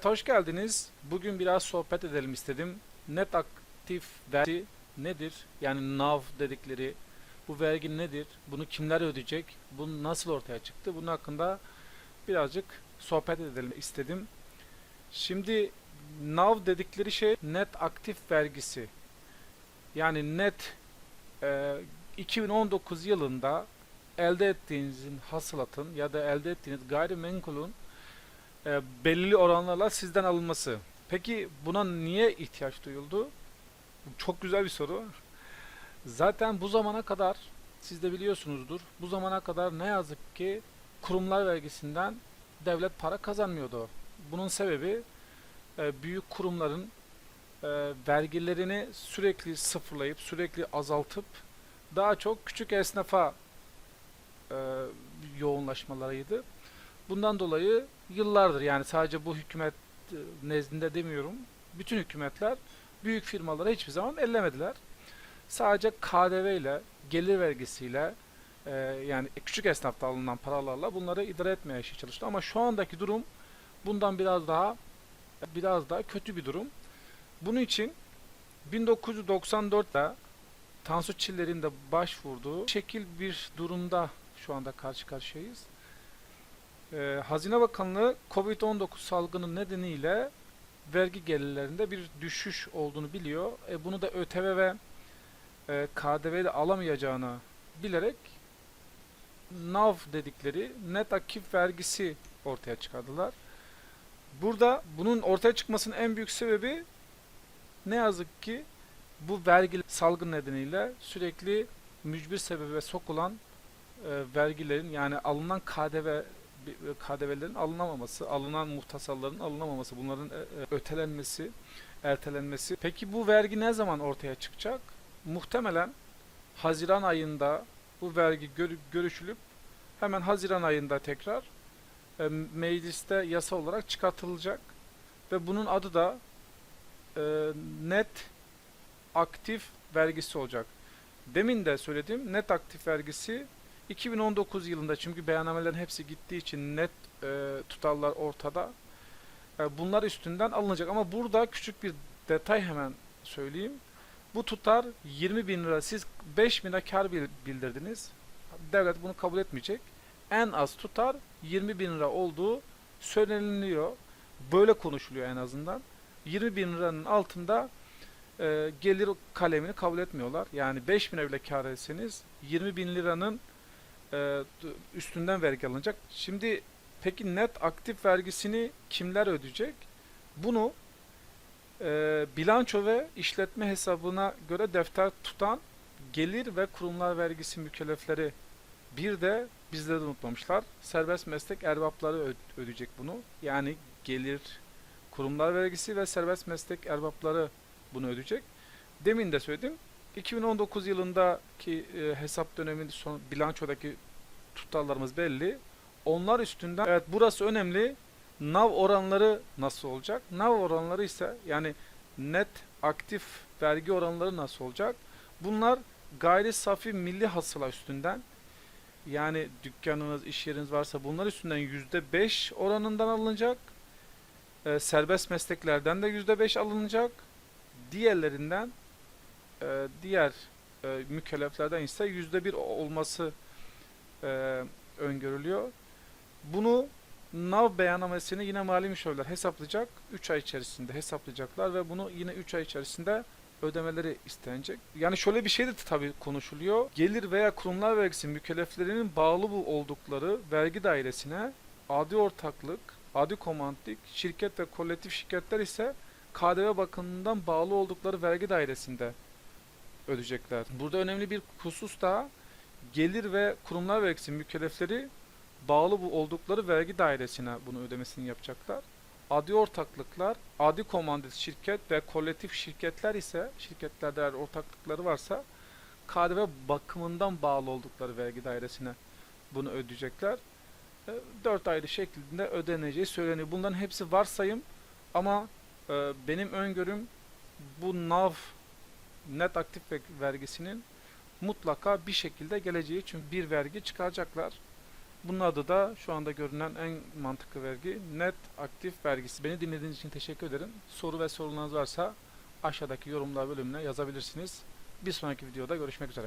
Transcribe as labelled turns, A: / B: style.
A: Evet hoş geldiniz. Bugün biraz sohbet edelim istedim. Net aktif vergi nedir? Yani NAV dedikleri bu vergi nedir? Bunu kimler ödeyecek? Bu nasıl ortaya çıktı? Bunun hakkında birazcık sohbet edelim istedim. Şimdi NAV dedikleri şey net aktif vergisi. Yani net e, 2019 yılında elde ettiğinizin hasılatın ya da elde ettiğiniz gayrimenkulün e, belirli oranlarla sizden alınması. Peki buna niye ihtiyaç duyuldu? Çok güzel bir soru. Zaten bu zamana kadar siz de biliyorsunuzdur. Bu zamana kadar ne yazık ki kurumlar vergisinden devlet para kazanmıyordu. Bunun sebebi e, büyük kurumların e, vergilerini sürekli sıfırlayıp sürekli azaltıp daha çok küçük esnafa e, yoğunlaşmalarıydı. Bundan dolayı yıllardır yani sadece bu hükümet e, nezdinde demiyorum. Bütün hükümetler büyük firmalara hiçbir zaman ellemediler. Sadece KDV ile, gelir vergisiyle e, yani küçük esnafta alınan paralarla bunları idare etmeye çalıştı. Ama şu andaki durum bundan biraz daha biraz daha kötü bir durum. Bunun için 1994'te Tansu Çiller'in de başvurduğu şekil bir durumda şu anda karşı karşıyayız. Ee, Hazine Bakanlığı Covid-19 salgını nedeniyle vergi gelirlerinde bir düşüş olduğunu biliyor. E, bunu da ÖTV ve e, KDV ile alamayacağını bilerek NAV dedikleri net akif vergisi ortaya çıkardılar. Burada bunun ortaya çıkmasının en büyük sebebi ne yazık ki bu vergi salgın nedeniyle sürekli mücbir sebebe sokulan e, vergilerin yani alınan KDV KDV'lerin alınamaması, alınan muhtasalların alınamaması, bunların e, e, ötelenmesi, ertelenmesi. Peki bu vergi ne zaman ortaya çıkacak? Muhtemelen Haziran ayında bu vergi gör, görüşülüp hemen Haziran ayında tekrar e, mecliste yasa olarak çıkartılacak ve bunun adı da e, net aktif vergisi olacak. Demin de söyledim net aktif vergisi 2019 yılında çünkü beyannamelerin hepsi gittiği için net e, tutarlar ortada. E, bunlar üstünden alınacak ama burada küçük bir detay hemen söyleyeyim. Bu tutar 20 bin lira. Siz 5 bin lira kar bil- bildirdiniz. Devlet bunu kabul etmeyecek. En az tutar 20 bin lira olduğu söyleniliyor. Böyle konuşuluyor en azından. 20 bin liranın altında e, gelir kalemini kabul etmiyorlar. Yani 5 bin lira bile kar etseniz 20 bin liranın e, üstünden vergi alınacak. Şimdi peki net aktif vergisini kimler ödeyecek? Bunu e, bilanço ve işletme hesabına göre defter tutan gelir ve kurumlar vergisi mükellefleri bir de bizleri de unutmamışlar. Serbest meslek erbapları ödeyecek bunu. Yani gelir, kurumlar vergisi ve serbest meslek erbapları bunu ödeyecek. Demin de söyledim. 2019 yılındaki e, hesap döneminde son bilançodaki tutarlarımız belli. Onlar üstünden evet burası önemli. NAV oranları nasıl olacak? NAV oranları ise yani net aktif vergi oranları nasıl olacak? Bunlar gayri safi milli hasıla üstünden yani dükkanınız, iş yeriniz varsa bunlar üstünden %5 oranından alınacak. Ee, serbest mesleklerden de %5 alınacak. Diğerlerinden e, diğer e, mükelleflerden ise %1 olması e, öngörülüyor. Bunu NAV beyannamesini yine mali müşavirler hesaplayacak. 3 ay içerisinde hesaplayacaklar ve bunu yine 3 ay içerisinde ödemeleri istenecek. Yani şöyle bir şey de tabii konuşuluyor. Gelir veya kurumlar vergisi mükelleflerinin bağlı oldukları vergi dairesine adi ortaklık, adi komandlik, şirket ve kolektif şirketler ise KDV bakımından bağlı oldukları vergi dairesinde ödeyecekler. Burada önemli bir husus daha gelir ve kurumlar vergisi mükellefleri bağlı bu oldukları vergi dairesine bunu ödemesini yapacaklar. Adi ortaklıklar, adi komandit şirket ve kolektif şirketler ise şirketlerde eğer ortaklıkları varsa KDV bakımından bağlı oldukları vergi dairesine bunu ödeyecekler. E, Dört ayrı şeklinde ödeneceği söyleniyor. Bunların hepsi varsayım ama e, benim öngörüm bu NAV net aktif ve- vergisinin mutlaka bir şekilde geleceği çünkü bir vergi çıkaracaklar. Bunun adı da şu anda görünen en mantıklı vergi net aktif vergisi. Beni dinlediğiniz için teşekkür ederim. Soru ve sorularınız varsa aşağıdaki yorumlar bölümüne yazabilirsiniz. Bir sonraki videoda görüşmek üzere.